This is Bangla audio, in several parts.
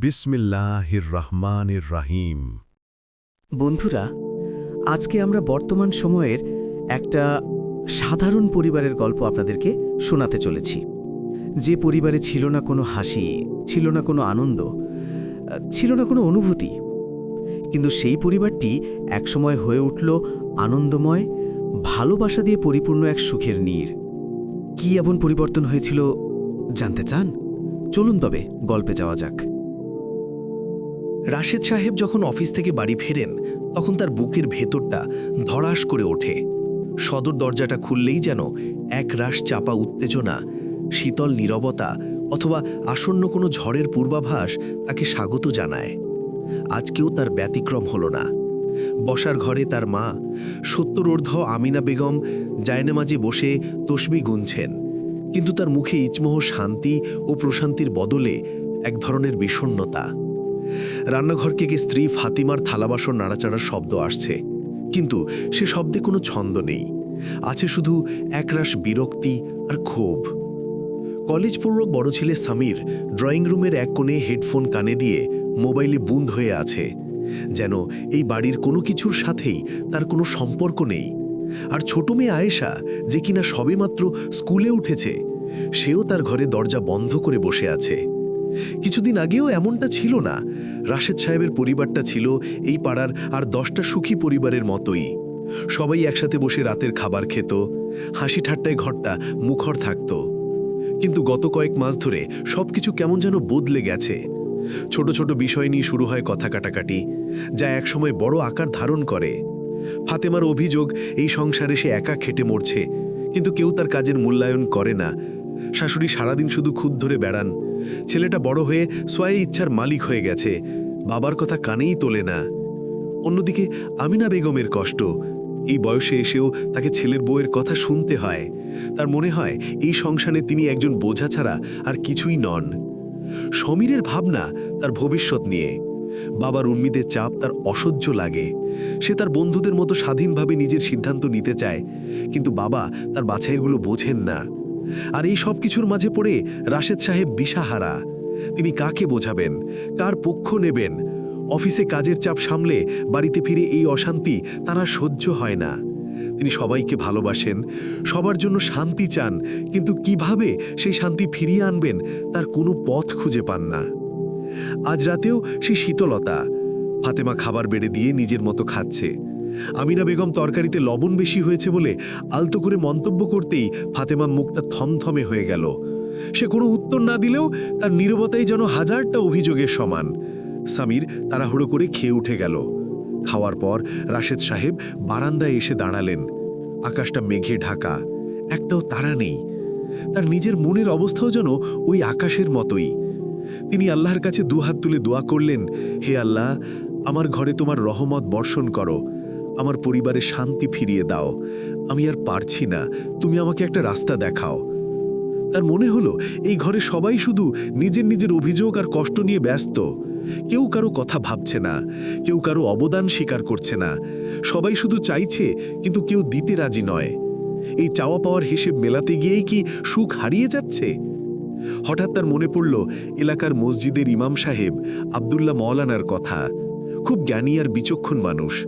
বিসমিল্লাহির রহমানির রাহিম। বন্ধুরা, আজকে আমরা বর্তমান সময়ের একটা সাধারণ পরিবারের গল্প আপনাদেরকে শোনাতে চলেছি। যে পরিবারে ছিল না কোনো হাসি, ছিল না কোনো আনন্দ, ছিল না কোনো অনুভূতি, কিন্তু সেই পরিবারটি একসময় হয়ে উঠল আনন্দময়, ভালোবাসা দিয়ে পরিপূর্ণ এক সুখের নীর। কি এমন পরিবর্তন হয়েছিল জানতে চান? চলুন তবে গল্পে যাওয়া যাক। রাশেদ সাহেব যখন অফিস থেকে বাড়ি ফেরেন, তখন তার বুকের ভেতরটা ধড়াস করে ওঠে। সদর দরজাটা খুললেই যেন এক রাশ চাপা উত্তেজনা, শীতল নীরবতা অথবা আসন্ন কোনো ঝড়ের পূর্বাভাস তাকে স্বাগত জানায়। আজকেও তার ব্যতিক্রম হল না। বসার ঘরে তার মা সত্তরোর্ধ আমিনা বেগম, জায়নামাজে বসে তসবি গুনছেন। কিন্তু তার মুখে ইচমোহ শান্তি ও প্রশান্তির বদলে এক ধরনের বিষণ্ণতা। রান্নাঘর থেকে স্ত্রী ফাতিমার থালাবাসন নাড়াচাড়ার শব্দ আসছে। কিন্তু সে শব্দে কোনো ছন্দ নেই। আছে শুধু একরাশ বিরক্তি আর ক্ষোভ। কলেজ পূর্ব বড় ছেলে সামির ড্রয়িং রুমের এক কোণে হেডফোন কানে দিয়ে মোবাইলে বুন্দ হয়ে আছে। যেন এই বাড়ির কোনো কিছুর সাথেই তার কোনো সম্পর্ক নেই। আর ছোট মেয়ে আয়েশা যে কিনা সবেমাত্র স্কুলে উঠেছে, সেও তার ঘরে দরজা বন্ধ করে বসে আছে। কিছুদিন আগেও এমনটা ছিল না। রাশেদ সাহেবের পরিবারটা ছিল এই পাড়ার আর দশটা সুখী পরিবারের মতোই। সবাই একসাথে বসে রাতের খাবার খেত, হাসি ঠাট্টায় ঘরটা মুখর থাকত। কিন্তু গত কয়েক মাস ধরে সবকিছু কেমন যেন বদলে গেছে। ছোট ছোট বিষয় নিয়ে শুরু হয় কথা কাটাকাটি, যা একসময় বড় আকার ধারণ করে। ফাতেমার অভিযোগ, এই সংসারে সে একা খেটে মরছে, কিন্তু কেউ তার কাজের মূল্যায়ন করে না। শাশুড়ি সারাদিন শুধু খুদ ধরে বেড়ান ছেলেটা বড় হয়ে সোয়াই ইচ্ছার মালিক হয়ে গেছে। বাবার কথা কানেই তোলে না। অন্যদিকে আমিনা বেগমের কষ্ট। এই বয়সে এসেও তাকে ছেলের বউয়ের কথা শুনতে হয়। তার মনে হয় এই সংসারে তিনি একজন বোঝা ছাড়া আর কিছুই নন। সমীরের ভাবনা তার ভবিষ্যৎ নিয়ে। বাবার উন্মিদের চাপ তার অসহ্য লাগে। সে তার বন্ধুদের মতো স্বাধীনভাবে নিজের সিদ্ধান্ত নিতে চায়। কিন্তু বাবা তার বাছাইগুলো বোঝেন না। আর এই সব কিছুর মাঝে পড়ে রাশেদ সাহেব দিশাহারা। তিনি কাকে বোঝাবেন? কার পক্ষ নেবেন? অফিসে কাজের চাপ সামলে বাড়িতে ফিরে এই অশান্তি তারা সহ্য হয় না। তিনি সবাইকে ভালোবাসেন, সবার জন্য শান্তি চান, কিন্তু কীভাবে সেই শান্তি ফিরিয়ে আনবেন তার কোনো পথ খুঁজে পান না। আজ রাতেও সেই শীতলতা, ফাতেমা খাবার বেড়ে দিয়ে নিজের মতো খাচ্ছে। আমিনা বেগম তরকারিতে লবণ বেশি হয়েছে বলে আলতো করে মন্তব্য করতেই ফাতেমা মুখটা থমথমে হয়ে গেল। সে কোনো উত্তর না দিলেও তার নীরবতাই যেন হাজারটা অভিযোগের সমান। সামির তাড়াহুড়ো করে খেয়ে উঠে গেল। খাওয়ার পর রাশেদ সাহেব বারান্দায় এসে দাঁড়ালেন। আকাশটা মেঘে ঢাকা, একটাও তারা নেই। তার নিজের মনের অবস্থাও যেন ওই আকাশের মতোই। তিনি আল্লাহর কাছে দুহাত তুলে দোয়া করলেন, হে আল্লাহ, আমার ঘরে তোমার রহমত বর্ষণ করো। আমার পরিবারে শান্তি ফিরিয়ে দাও। আমি আর পারছি না। তুমি আমাকে একটা রাস্তা দেখাও। তার মনে হলো, এই ঘরে সবাই শুধু নিজের নিজের অভিযোগ আর কষ্ট নিয়ে ব্যস্ত। কেউ কারও কথা ভাবছে না। কেউ কারও অবদান স্বীকার করছে না। সবাই শুধু চাইছে, কিন্তু কেউ দিতে রাজি নয়। এই চাওয়া পাওয়ার হিসেব মেলাতে গিয়েই কি সুখ হারিয়ে যাচ্ছে? হঠাৎ তার মনে পড়ল, এলাকার মসজিদের ইমাম সাহেব আবদুল্লাহ মৌলানার কথা। খুব জ্ঞানী আর বিচক্ষণ মানুষ।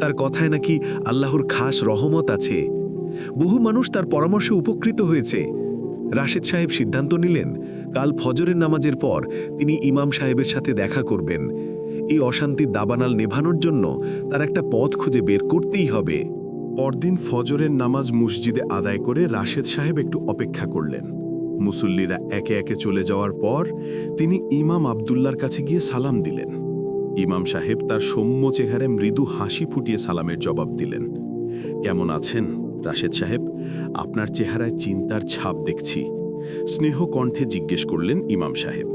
তার কথায় নাকি আল্লাহর খাস রহমত আছে। বহু মানুষ তার পরামর্শে উপকৃত হয়েছে। রাশেদ সাহেব সিদ্ধান্ত নিলেন, কাল ফজরের নামাজের পর তিনি ইমাম সাহেবের সাথে দেখা করবেন। এই অশান্তির দাবানাল নেভানোর জন্য তার একটা পথ খুঁজে বের করতেই হবে। পরদিন ফজরের নামাজ মসজিদে আদায় করে রাশেদ সাহেব একটু অপেক্ষা করলেন। মুসল্লিরা একে একে চলে যাওয়ার পর তিনি ইমাম আবদুল্লার কাছে গিয়ে সালাম দিলেন। ইমাম সাহেব তার সৌম্য চেহারে মৃদু হাসি ফুটিয়ে সালামের জবাব দিলেন। কেমন আছেন, রাশেদ সাহেব? আপনার চেহারায় চিন্তার ছাপ দেখছি। স্নেহ কণ্ঠে জিজ্ঞেস করলেন ইমাম সাহেব।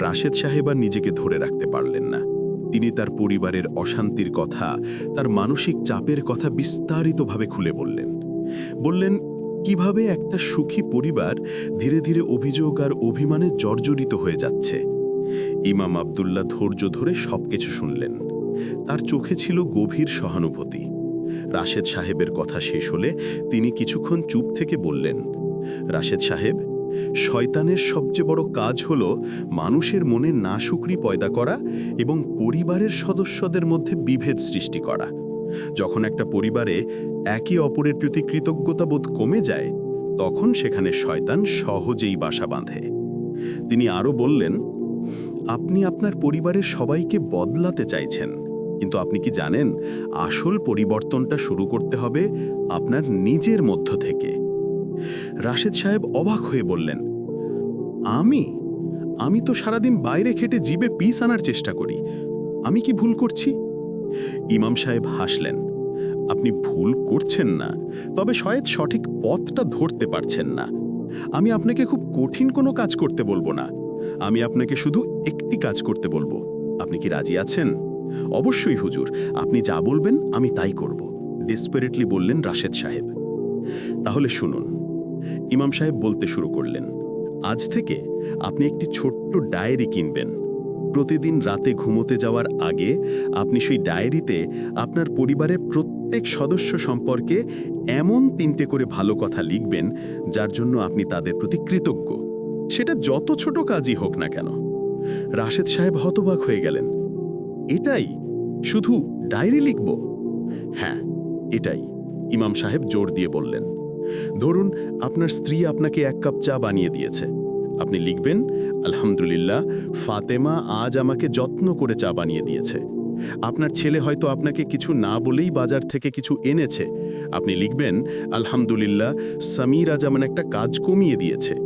রাশেদ সাহেব আর নিজেকে ধরে রাখতে পারলেন না। তিনি তার পরিবারের অশান্তির কথা, তার মানসিক চাপের কথা বিস্তারিতভাবে খুলে বললেন। বললেন, কীভাবে একটা সুখী পরিবার ধীরে ধীরে অভিযোগ আর অভিমানে জর্জরিত হয়ে যাচ্ছে? ইমাম আবদুল্লাহ ধৈর্য ধরে সবকিছু শুনলেন। তার চোখে ছিল গভীর সহানুভূতি। রাশেদ সাহেবের কথা শেষ হলে তিনি কিছুক্ষণ চুপ থেকে বললেন, রাশেদ সাহেব, শয়তানের সবচেয়ে বড় কাজ হল মানুষের মনে নাশুকরি পয়দা করা এবং পরিবারের সদস্যদের মধ্যে বিভেদ সৃষ্টি করা। যখন একটা পরিবারে একে অপরের প্রতি কৃতজ্ঞতাবোধ কমে যায়, তখন সেখানে শয়তান সহজেই বাসা বাঁধে। তিনি আরও বললেন আপনি আপনার পরিবারের সবাইকে বদলাতে চাইছেন। কিন্তু আপনি কি জানেন, আসল পরিবর্তনটা শুরু করতে হবে আপনার নিজের মধ্য থেকে। রাশেদ সাহেব অবাক হয়ে বললেন, আমি? আমি তো সারাদিন বাইরে খেটে জিবে পিস আনার চেষ্টা করি। আমি কি ভুল করছি? ইমাম সাহেব হাসলেন, আপনি ভুল করছেন না, তবে শয়েদ সঠিক পথটা ধরতে পারছেন না। আমি আপনাকে খুব কঠিন কোনো কাজ করতে বলব না। আমি আপনাকে শুধু একটি কাজ করতে বলব। আপনি কি রাজি আছেন? অবশ্যই, হুজুর। আপনি যা বলবেন, আমি তাই করব। ডেসপারেটলি বললেন রাশেদ সাহেব। তাহলে শুনুন। ইমাম সাহেব বলতে শুরু করলেন, আজ থেকে আপনি একটি ছোট্ট ডায়েরি কিনবেন। প্রতিদিন রাতে ঘুমোতে যাওয়ার আগে আপনি সেই ডায়েরিতে আপনার পরিবারের প্রত্যেক সদস্য সম্পর্কে এমন তিনটে করে ভালো কথা লিখবেন, যার জন্য আপনি তাদের প্রতি কৃতজ্ঞ। সেটা যত ছোট কাজই হোক না কেন। রাশেদ সাহেব হতবাক হয়ে গেলেন। এটাই, শুধু ডায়েরি লিখব? হ্যাঁ এটাই, ইমাম সাহেব জোর দিয়ে বললেন। ধরুন, আপনার স্ত্রী আপনাকে এক কাপ চা বানিয়ে দিয়েছে। আপনি লিখবেন, আলহামদুলিল্লাহ, ফাতেমা আজ আমাকে যত্ন করে চা বানিয়ে দিয়েছে। আপনার ছেলে হয়তো আপনাকে কিছু না বলেই বাজার থেকে কিছু এনেছে। আপনি লিখবেন, আলহামদুলিল্লাহ, সামির আজ আমার একটা কাজ কমিয়ে দিয়েছে।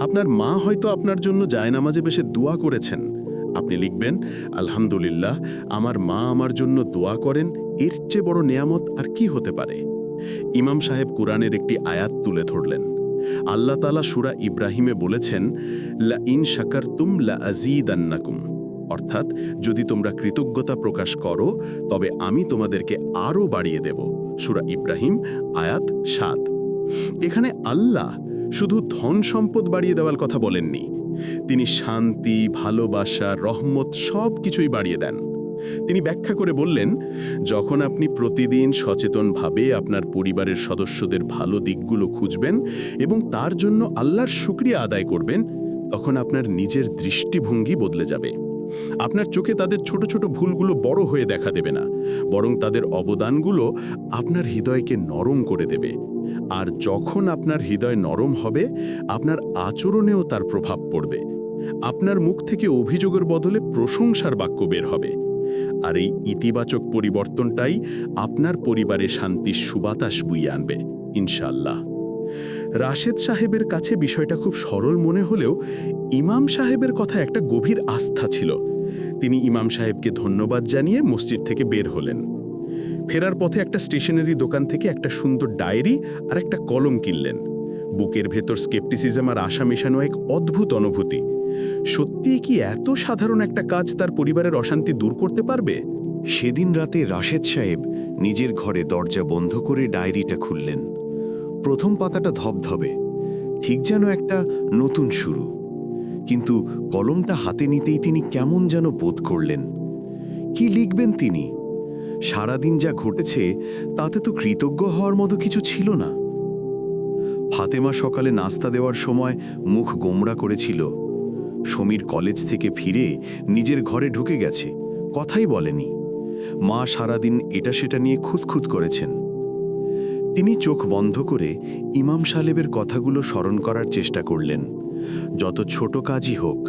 আপনার মা হয়তো আপনার জন্য জায়নামাজে বসে দোয়া করেছেন। আপনি লিখবেন, আলহামদুলিল্লাহ, আমার মা আমার জন্য দোয়া করেন, এর চেয়ে বড় নেয়ামত আর কি হতে পারে? ইমাম সাহেব কোরআনের একটি আয়াত তুলে ধরলেন। আল্লাহ তালা সুরা ইব্রাহিমে বলেছেন লা ইন শাকার তুম লা আজিদান্নাকুম অর্থাৎ, যদি তোমরা কৃতজ্ঞতা প্রকাশ করো, তবে আমি তোমাদেরকে আরও বাড়িয়ে দেব। সুরা ইব্রাহিম, আয়াত সাত। এখানে আল্লাহ শুধু ধন সম্পদ বাড়িয়ে দেওয়ার কথা বলেননি। তিনি শান্তি, ভালোবাসা, রহমত সব কিছুই বাড়িয়ে দেন। তিনি ব্যাখ্যা করে বললেন, যখন আপনি প্রতিদিন সচেতনভাবে আপনার পরিবারের সদস্যদের ভালো দিকগুলো খুঁজবেন এবং তার জন্য আল্লাহর শুক্রিয়া আদায় করবেন, তখন আপনার নিজের দৃষ্টিভঙ্গি বদলে যাবে। আপনার চোখে তাদের ছোট ছোট ভুলগুলো বড় হয়ে দেখা দেবে না, বরং তাদের অবদানগুলো আপনার হৃদয়কে নরম করে দেবে। আর যখন আপনার হৃদয় নরম হবে, আপনার আচরণেও তার প্রভাব পড়বে। আপনার মুখ থেকে অভিযোগের বদলে প্রশংসার বাক্য বের হবে। আর এই ইতিবাচক পরিবর্তনটাই আপনার পরিবারে শান্তির সুবাতাস বুইয়ে আনবে ইনশাল্লাহ রাশেদ সাহেবের কাছে বিষয়টা খুব সরল মনে হলেও ইমাম সাহেবের কথা একটা গভীর আস্থা ছিল। তিনি ইমাম সাহেবকে ধন্যবাদ জানিয়ে মসজিদ থেকে বের হলেন। ফেরার পথে একটা স্টেশনারি দোকান থেকে একটা সুন্দর ডায়েরি আর একটা কলম কিনলেন। বুকের ভেতর স্কেপটিসিজম আর আশা মেশানো এক অদ্ভুত অনুভূতি। সত্যিই কি এত সাধারণ একটা কাজ তার পরিবারের অশান্তি দূর করতে পারবে? সেদিন রাতে রাশেদ সাহেব নিজের ঘরে দরজা বন্ধ করে ডায়েরিটা খুললেন। প্রথম পাতাটা ধবধবে, ঠিক যেন একটা নতুন শুরু। কিন্তু কলমটা হাতে নিতেই তিনি কেমন যেন বোধ করলেন। কি লিখবেন তিনি? সারাদিন যা ঘটেছে, তাতে তো কৃতজ্ঞ হওয়ার মতো কিছু ছিল না। ফাতেমা সকালে নাস্তা দেওয়ার সময় মুখ গোমরা করেছিল। সমীর কলেজ থেকে ফিরে নিজের ঘরে ঢুকে গেছে, কথাই বলেনি। মা সারাদিন এটা সেটা নিয়ে খুঁতখুত করেছেন। তিনি চোখ বন্ধ করে ইমাম সালেবের কথাগুলো স্মরণ করার চেষ্টা করলেন, যত ছোট কাজই হোক।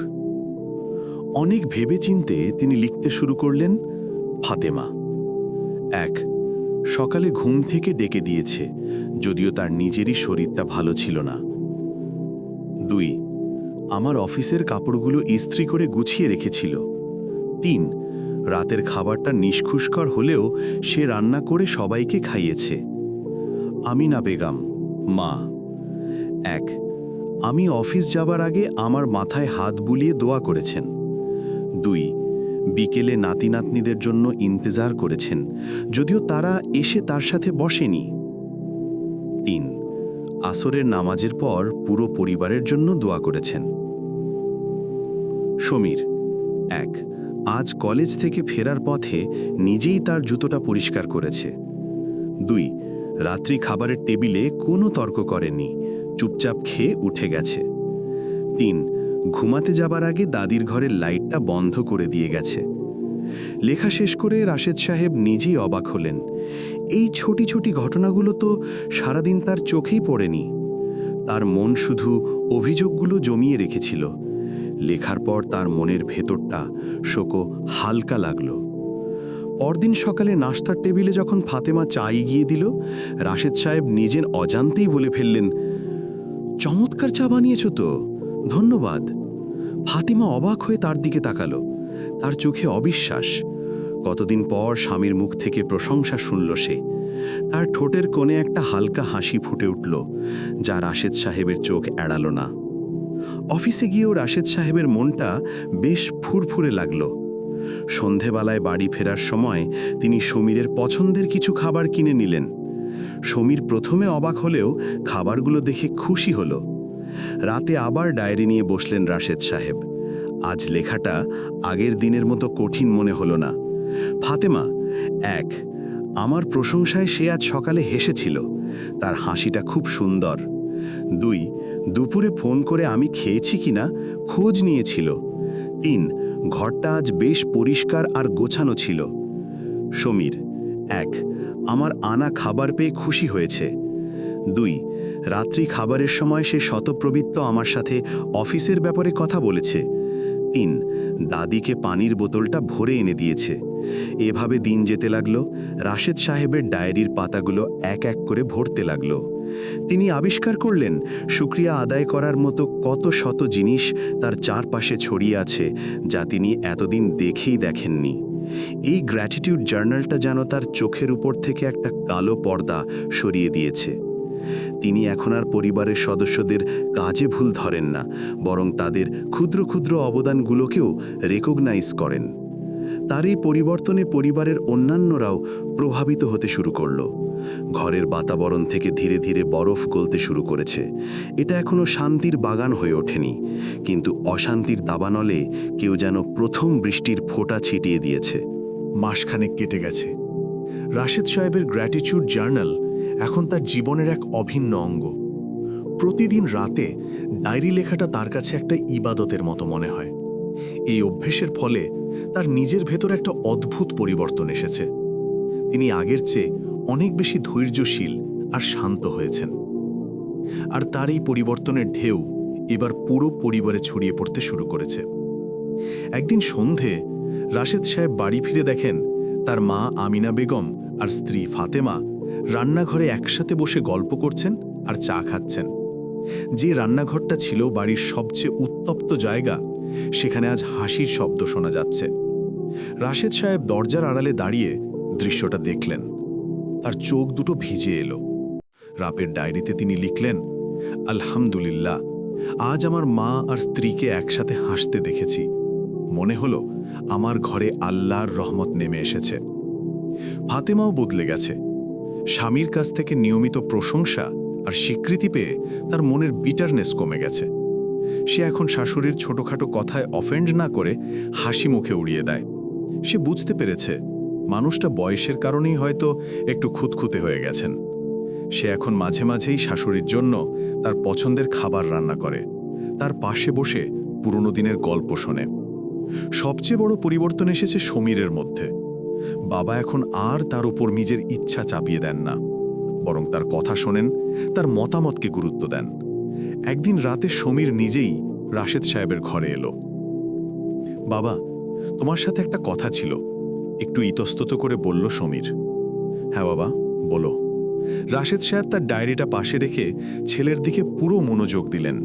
অনেক ভেবেচিন্তে তিনি লিখতে শুরু করলেন, ফাতেমা এক। সকালে ঘুম থেকে ডেকে দিয়েছে, যদিও তার নিজেরই শরীরটা ভালো ছিল না। দুই, আমার অফিসের কাপড়গুলো ইস্ত্রি করে গুছিয়ে রেখেছিল। তিন, রাতের খাবারটা নিষ্খুষ্কর হলেও সে রান্না করে সবাইকে খাইয়েছে। আমিনা বেগম, মা। এক, আমি অফিস যাবার আগে আমার মাথায় হাত বুলিয়ে দোয়া করেছেন। দুই বিকেলে নাতি নাতনিদের জন্য ইন্তেজার করেছেন, যদিও তারা এসে তার সাথে বসেনি। তিন, আসরের নামাজের পর পুরো পরিবারের জন্য দোয়া করেছেন। সমীর, এক, আজ কলেজ থেকে ফেরার পথে নিজেই তার জুতোটা পরিষ্কার করেছে। দুই, রাত্রি খাবারের টেবিলে কোনো তর্ক করেনি চুপচাপ খেয়ে উঠে গেছে। তিন ঘুমাতে যাবার আগে দাদির ঘরের লাইটটা বন্ধ করে দিয়ে গেছে। লেখা শেষ করে রাশেদ সাহেব নিজেই অবাক হলেন। এই ছোটি ছোটি ঘটনাগুলো তো সারাদিন তার চোখেই পড়েনি। তার মন শুধু অভিযোগগুলো জমিয়ে রেখেছিল। লেখার পর তার মনের ভেতরটা শোকো হালকা লাগল। পরদিন সকালে নাস্তার টেবিলে যখন ফাতেমা চা এগিয়ে দিল, রাশেদ সাহেব নিজের অজান্তেই বলে ফেললেন, চমৎকার চা বানিয়েছ তো। ধন্যবাদ। ফাতিমা অবাক হয়ে তার দিকে তাকালো। তার চোখে অবিশ্বাস। কতদিন পর স্বামীর মুখ থেকে প্রশংসা শুনল সে। তার ঠোঁটের কোণে একটা হালকা হাসি ফুটে উঠল, যা রাশেদ সাহেবের চোখ এড়াল না। অফিসে গিয়েও রাশেদ সাহেবের মনটা বেশ ফুরফুরে লাগল। সন্ধেবেলায় বাড়ি ফেরার সময় তিনি সমীরের পছন্দের কিছু খাবার কিনে নিলেন। সমীর প্রথমে অবাক হলেও খাবারগুলো দেখে খুশি হলো। রাতে আবার ডায়েরি নিয়ে বসলেন রাশেদ সাহেব। আজ লেখাটা আগের দিনের মতো কঠিন মনে হলো না। ফাতেমা, এক, আমার প্রশংসায় সে আজ সকালে হেসেছিল। তার হাসিটা খুব সুন্দর। দুই, দুপুরে ফোন করে আমি খেয়েছি কিনা খোঁজ নিয়েছিল। তিন, ঘরটা আজ বেশ পরিষ্কার আর গোছানো ছিল। সমীর, এক, আমার আনা খাবার পেয়ে খুশি হয়েছে। দুই রাত্রি খাবারের সময় সে শতপ্রবৃত্ত আমার সাথে অফিসের ব্যাপারে কথা বলেছে। তিন, দাদিকে পানির বোতলটা ভরে এনে দিয়েছে। এভাবে দিন যেতে লাগল, রাশেদ সাহেবের ডায়েরির পাতাগুলো এক এক করে ভরতে লাগল। তিনি আবিষ্কার করলেন শুক্রিয়া আদায় করার মতো কত শত জিনিস তার চারপাশে ছড়িয়ে আছে, যা তিনি এতদিন দেখেই দেখেননি। এই গ্র্যাটিটিউড জার্নালটা যেন তার চোখের উপর থেকে একটা কালো পর্দা সরিয়ে দিয়েছে। তিনি এখন আর পরিবারের সদস্যদের কাজে ভুল ধরেন না, বরং তাদের ক্ষুদ্র ক্ষুদ্র অবদানগুলোকেও রেকগনাইজ করেন। তার এই পরিবর্তনে পরিবারের অন্যান্যরাও প্রভাবিত হতে শুরু করল। ঘরের বাতাবরণ থেকে ধীরে ধীরে বরফ গলতে শুরু করেছে। এটা এখনও শান্তির বাগান হয়ে ওঠেনি, কিন্তু অশান্তির দাবানলে কেউ যেন প্রথম বৃষ্টির ফোঁটা ছিটিয়ে দিয়েছে। মাসখানেক কেটে গেছে। রাশেদ সাহেবের গ্র্যাটিচিউড জার্নাল এখন তার জীবনের এক অভিন্ন অঙ্গ। প্রতিদিন রাতে ডায়েরি লেখাটা তার কাছে একটা ইবাদতের মতো মনে হয়। এই অভ্যেসের ফলে তার নিজের ভেতর একটা অদ্ভুত পরিবর্তন এসেছে। তিনি আগের চেয়ে অনেক বেশি ধৈর্যশীল আর শান্ত হয়েছেন। আর তার এই পরিবর্তনের ঢেউ এবার পুরো পরিবারে ছড়িয়ে পড়তে শুরু করেছে। একদিন সন্ধে রাশেদ সাহেব বাড়ি ফিরে দেখেন তার মা আমিনা বেগম আর স্ত্রী ফাতেমা রান্নাঘরে একসাথে বসে গল্প করছেন আর চা খাচ্ছেন। যে রান্নাঘরটা ছিল বাড়ির সবচেয়ে উত্তপ্ত জায়গা, সেখানে আজ হাসির শব্দ শোনা যাচ্ছে। রাশেদ সাহেব দরজার আড়ালে দাঁড়িয়ে দৃশ্যটা দেখলেন। তার চোখ দুটো ভিজে এলো। রাপের ডায়েরিতে তিনি লিখলেন, আলহামদুলিল্লাহ, আজ আমার মা আর স্ত্রীকে একসাথে হাসতে দেখেছি। মনে হলো আমার ঘরে আল্লাহর রহমত নেমে এসেছে। ফাতেমাও বদলে গেছে। স্বামীর কাছ থেকে নিয়মিত প্রশংসা আর স্বীকৃতি পেয়ে তার মনের বিটারনেস কমে গেছে। সে এখন শাশুড়ির ছোটখাটো কথায় অফেন্ড না করে হাসি মুখে উড়িয়ে দেয়। সে বুঝতে পেরেছে মানুষটা বয়সের কারণেই হয়তো একটু খুঁতখুঁতে হয়ে গেছেন। সে এখন মাঝে মাঝেই শাশুড়ির জন্য তার পছন্দের খাবার রান্না করে। তার পাশে বসে পুরনো দিনের গল্প শোনে। সবচেয়ে বড় পরিবর্তন এসেছে সমীরের মধ্যে। বাবা এখন আর তার উপর নিজের ইচ্ছা চাপিয়ে দেন না, বরং তার কথা শোনেন, তার মতামতকে গুরুত্ব দেন। একদিন রাতে সমীর নিজেই রাশেদ সাহেবের ঘরে এলো। বাবা, তোমার সাথে একটা কথা ছিল, একটু ইতস্তত করে বলল সমীর। হ্যাঁ বাবা, বলো। রাশেদ সাহেব তার ডায়েরিটা পাশে রেখে ছেলের দিকে পুরো মনোযোগ দিলেন।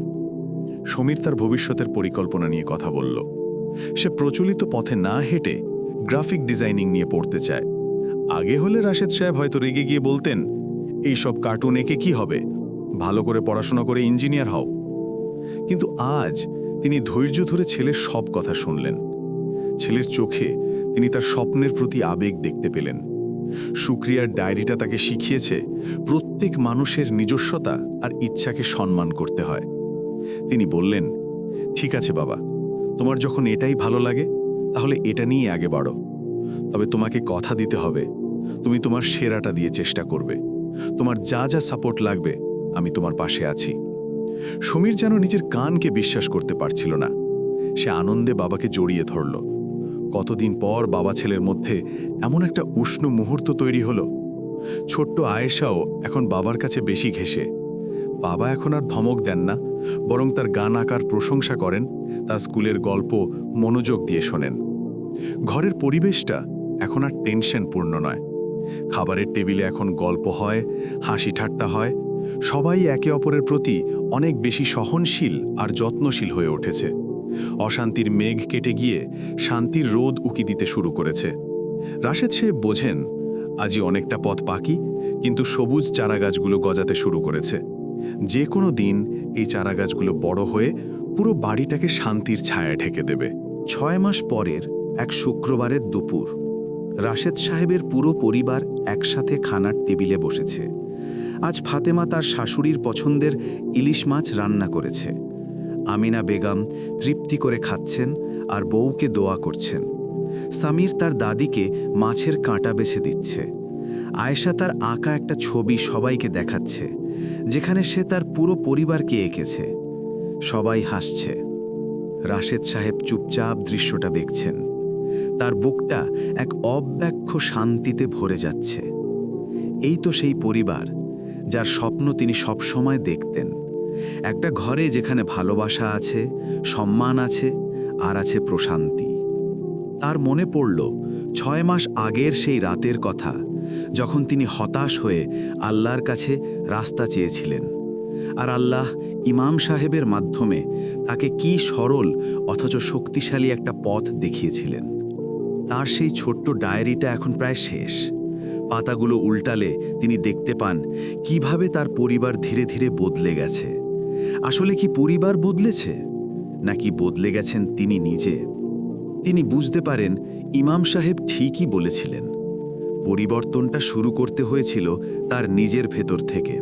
সমীর তার ভবিষ্যতের পরিকল্পনা নিয়ে কথা বলল। সে প্রচলিত পথে না হেঁটে গ্রাফিক ডিজাইনিং নিয়ে পড়তে চায়। আগে হলে রাশেদ সাহেব হয়তো রেগে গিয়ে বলতেন এই সব কার্টুন এঁকে কি হবে? ভালো করে পড়াশোনা করে ইঞ্জিনিয়ার হও। কিন্তু আজ তিনি ধৈর্য ধরে ছেলের সব কথা শুনলেন। ছেলের চোখে তিনি তার স্বপ্নের প্রতি আবেগ দেখতে পেলেন। সুক্রিয়ার ডায়েরিটা তাকে শিখিয়েছে, প্রত্যেক মানুষের নিজস্বতা আর ইচ্ছাকে সম্মান করতে হয়। তিনি বললেন, ঠিক আছে বাবা, তোমার যখন এটাই ভালো লাগে তাহলে এটা নিয়ে আগে বাড়ো। তবে তোমাকে কথা দিতে হবে। তুমি তোমার সেরাটা দিয়ে চেষ্টা করবে। তোমার যা যা সাপোর্ট লাগবে, আমি তোমার পাশে আছি। সমীর যেন নিজের কানকে বিশ্বাস করতে পারছিল না। সে আনন্দে বাবাকে জড়িয়ে ধরল। কতদিন পর বাবা ছেলের মধ্যে এমন একটা উষ্ণ মুহূর্ত তৈরি হলো। ছোট্ট আয়েশাও এখন বাবার কাছে বেশি ঘেসে বাবা এখন আর ধমক দেন না, বরং তার গান আঁকার প্রশংসা করেন, তার স্কুলের গল্প মনোযোগ দিয়ে শোনেন। ঘরের পরিবেশটা এখন আর টেনশনপূর্ণ নয়। খাবারের টেবিলে এখন গল্প হয়, হাসি ঠাট্টা হয়। সবাই একে অপরের প্রতি অনেক বেশি সহনশীল আর যত্নশীল হয়ে উঠেছে। অশান্তির মেঘ কেটে গিয়ে শান্তির রোদ উকি দিতে শুরু করেছে। রাশেদ সে বোঝেন, আজই অনেকটা পথ পাকি কিন্তু সবুজ চারাগাছগুলো গজাতে শুরু করেছে। যে কোনো দিন এই চারাগাছগুলো বড় হয়ে পুরো বাড়িটাকে শান্তির ছায়া ঢেকে দেবে। ছয় মাস পরের এক শুক্রবারের দুপুর। রাশেদ সাহেবের পুরো পরিবার একসাথে খানার টেবিলে বসেছে। আজ ফাতেমা তার শাশুড়ির পছন্দের ইলিশ মাছ রান্না করেছে। আমিনা বেগম তৃপ্তি করে খাচ্ছেন আর বউকে দোয়া করছেন। সামির তার দাদিকে মাছের কাঁটা বেছে দিচ্ছে। আয়েশা তার আঁকা একটা ছবি সবাইকে দেখাচ্ছে, যেখানে সে তার পুরো পরিবারকে এঁকেছে। সবাই হাসছে। রাশেদ সাহেব চুপচাপ দৃশ্যটা দেখছেন। তার বুকটা এক অব্যাখ্য শান্তিতে ভরে যাচ্ছে। এই তো সেই পরিবার, যার স্বপ্ন তিনি সবসময় দেখতেন। একটা ঘরে যেখানে ভালোবাসা আছে, সম্মান আছে, আর আছে প্রশান্তি। তার মনে পড়ল, ছয় মাস আগের সেই রাতের কথা, যখন তিনি হতাশ হয়ে আল্লাহর কাছে রাস্তা চেয়েছিলেন। আর আল্লাহ ইমাম সাহেবের মাধ্যমে তাকে কি সরল, অথচ শক্তিশালী একটা পথ দেখিয়েছিলেন। তার সেই ছোট্ট ডায়েরিটা এখন প্রায় শেষ। পাতাগুলো উল্টালে তিনি দেখতে পান কীভাবে তার পরিবার ধীরে ধীরে বদলে গেছে। আসলে কি পরিবার বদলেছে? নাকি বদলে গেছেন তিনি নিজে? তিনি বুঝতে পারেন ইমাম সাহেব ঠিকই বলেছিলেন। পরিবর্তনটা শুরু করতে হয়েছিল তার নিজের ভেতর থেকে।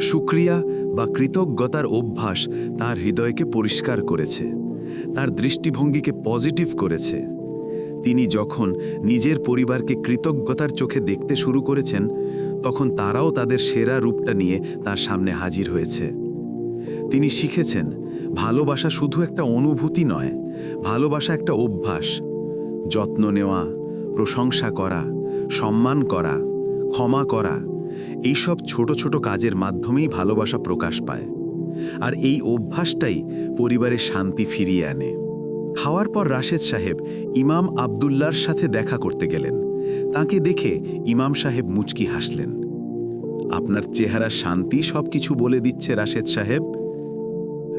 সুক্রিয়া বা কৃতজ্ঞতার অভ্যাস তার হৃদয়কে পরিষ্কার করেছে। তার দৃষ্টিভঙ্গিকে পজিটিভ করেছে। তিনি যখন নিজের পরিবারকে কৃতজ্ঞতার চোখে দেখতে শুরু করেছেন, তখন তারাও তাদের সেরা রূপটা নিয়ে তার সামনে হাজির হয়েছে। তিনি শিখেছেন, ভালোবাসা শুধু একটা অনুভূতি নয়, ভালোবাসা একটা অভ্যাস। যত্ন নেওয়া, প্রশংসা করা, সম্মান করা, ক্ষমা করা, এইসব ছোট ছোট কাজের মাধ্যমেই ভালোবাসা প্রকাশ পায়। আর এই অভ্যাসটাই পরিবারের শান্তি ফিরিয়ে আনে। খাওয়ার পর রাশেদ সাহেব ইমাম আবদুল্লার সাথে দেখা করতে গেলেন। তাকে দেখে ইমাম সাহেব মুচকি হাসলেন। আপনার চেহারা শান্তি সবকিছু বলে দিচ্ছে রাশেদ সাহেব?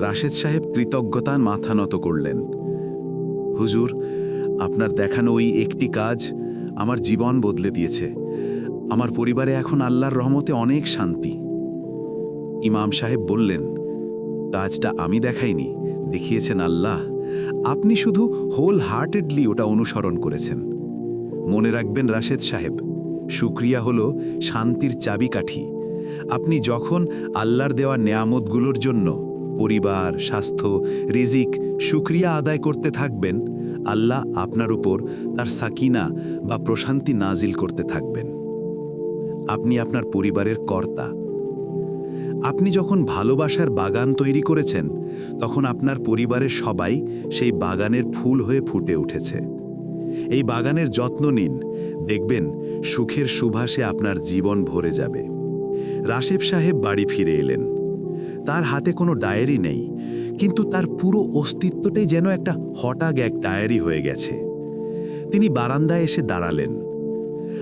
রাশেদ সাহেব কৃতজ্ঞতার মাথা নত করলেন। হুজুর, আপনার দেখানো ওই একটি কাজ আমার জীবন বদলে দিয়েছে। আমার পরিবারে এখন আল্লাহর রহমতে অনেক শান্তি। ইমাম সাহেব বললেন, কাজটা আমি দেখাইনি, দেখিয়েছেন আল্লাহ। আপনি শুধু হোল হার্টেডলি ওটা অনুসরণ করেছেন। মনে রাখবেন রাশেদ সাহেব, শুক্রিয়া হল শান্তির চাবিকাঠি। আপনি যখন আল্লাহর দেওয়া নেয়ামতগুলোর জন্য পরিবার, স্বাস্থ্য, রিজিক, শুক্রিয়া আদায় করতে থাকবেন, আল্লাহ আপনার উপর তার সাকিনা বা প্রশান্তি নাজিল করতে থাকবেন। আপনি আপনার পরিবারের কর্তা আপনি যখন ভালোবাসার বাগান তৈরি করেছেন, তখন আপনার পরিবারের সবাই সেই বাগানের ফুল হয়ে ফুটে উঠেছে। এই বাগানের যত্ন নিন। দেখবেন সুখের সুভাষে আপনার জীবন ভরে যাবে। রাশেব সাহেব বাড়ি ফিরে এলেন। তার হাতে কোনো ডায়েরি নেই, কিন্তু তার পুরো অস্তিত্বটাই যেন একটা হঠাৎ এক ডায়েরি হয়ে গেছে। তিনি বারান্দায় এসে দাঁড়ালেন।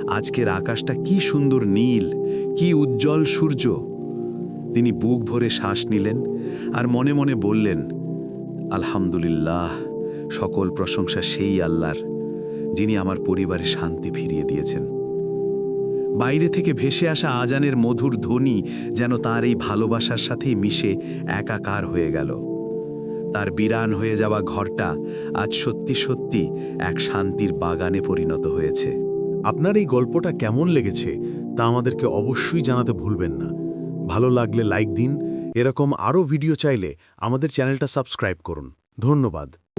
আজকের আকাশটা কি সুন্দর নীল, কি উজ্জ্বল সূর্য। তিনি বুক ভরে শ্বাস নিলেন আর মনে মনে বললেন, আলহামদুলিল্লাহ, সকল প্রশংসা সেই আল্লাহর, যিনি আমার পরিবারে শান্তি ফিরিয়ে দিয়েছেন। বাইরে থেকে ভেসে আসা আজানের মধুর ধ্বনি যেন তার এই ভালোবাসার সাথেই মিশে একাকার হয়ে গেল। তার বিরান হয়ে যাওয়া ঘরটা আজ সত্যি সত্যি এক শান্তির বাগানে পরিণত হয়েছে। আপনার এই গল্পটা কেমন লেগেছে তা আমাদেরকে অবশ্যই জানাতে ভুলবেন না। ভালো লাগলে লাইক দিন। এরকম আরও ভিডিও চাইলে আমাদের চ্যানেলটা সাবস্ক্রাইব করুন। ধন্যবাদ।